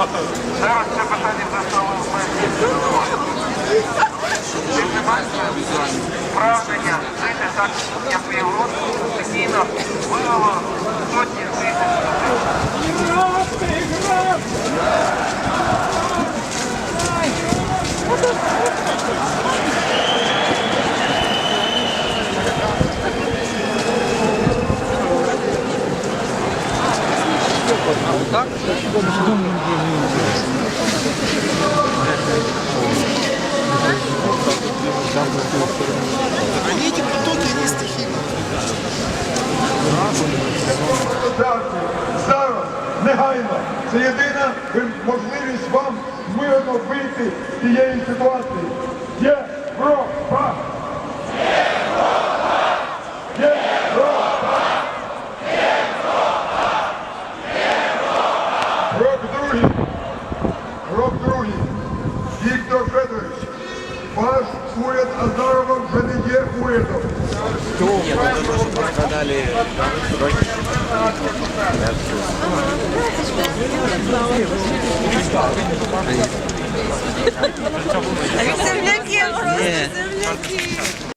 Зараз це питання заставили в мене. Не жити так, як в Європі, спокійно вивело сотні тисяч людей. Зараз, зараз, негайно. Це єдина можливість вам мирно вийти з цієї ситуації. Європа! Європа! Ваш уряд Азарова вже не є урядом. Земляки, земляки.